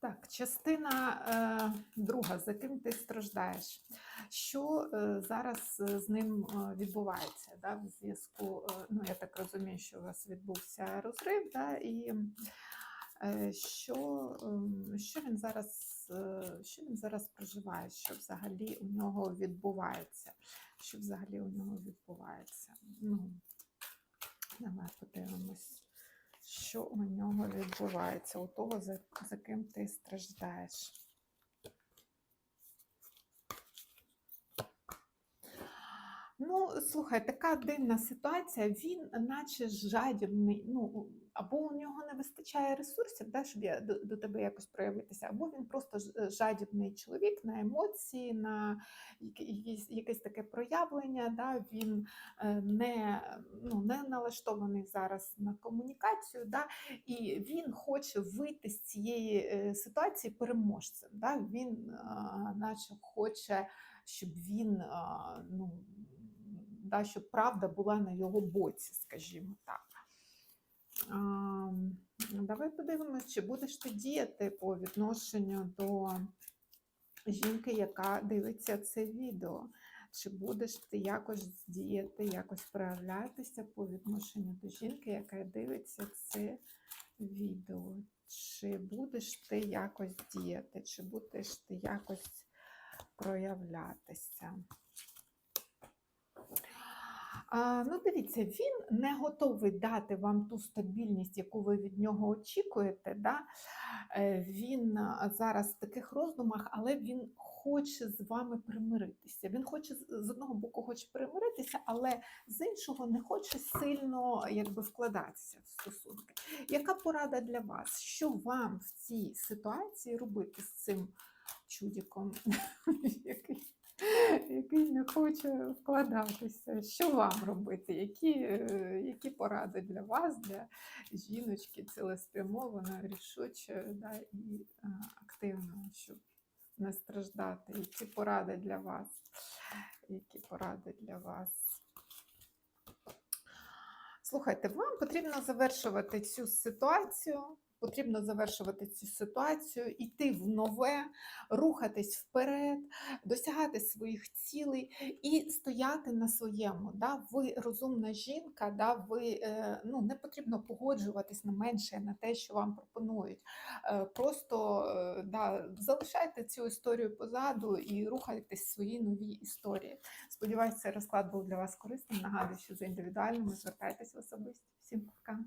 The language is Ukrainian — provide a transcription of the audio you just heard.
Так, частина е, друга, за ким ти страждаєш. Що е, зараз е, з ним е, відбувається? Да, в зв'язку, е, ну я так розумію, що у вас відбувся розрив, да, і е, що, ем, що він зараз, е, що він зараз проживає, що взагалі у нього відбувається? Що взагалі у нього відбувається? Ну, давай подивимось що у нього відбувається, у того, за, за ким ти страждаєш. Ну, слухай, така дивна ситуація, він наче жадібний, ну, або у нього не вистачає ресурсів, да, щоб я, до, до тебе якось проявитися, або він просто е, жадібний чоловік на емоції, на яке- якісь, якесь таке проявлення, да, він е, не, ну, не налаштований зараз на комунікацію, да, і він хоче вийти з цієї е, ситуації переможцем. Да, він наче хоче, щоб він ну, да, щоб правда була на його боці, скажімо так. А, давай подивимось, чи будеш ти діяти по відношенню до жінки, яка дивиться це відео. Чи будеш ти якось діяти, якось проявлятися по відношенню до жінки, яка дивиться це відео? Чи будеш ти якось діяти, чи будеш ти якось проявлятися? Ну, дивіться, він не готовий дати вам ту стабільність, яку ви від нього очікуєте. Да? Е, Він зараз в таких роздумах, але він хоче з вами примиритися. Він хоче з одного боку хоче примиритися, але з іншого не хоче сильно якби, вкладатися в стосунки. Яка порада для вас? Що вам в цій ситуації робити з цим чудіком, який, який не хоче вкладатися? Що вам робити? Які, е, які поради для вас, для жіночки цілеспрямованої, рішучої да, і е, активної, щоб не страждати? Які поради для вас? Які поради для вас? Слухайте, вам потрібно завершувати цю ситуацію. Потрібно завершувати цю ситуацію, йти в нове, рухатись вперед, досягати своїх цілей і стояти на своєму. Да? Ви розумна жінка, да? ви, е, ну, не потрібно погоджуватись на менше, на те, що вам пропонують. Е, Просто е, да, залишайте цю історію позаду і рухайтесь в свої нові історії. Сподіваюся, цей розклад був для вас корисним. Нагадую, що за індивідуальними звертайтесь в особисті. Всім пока.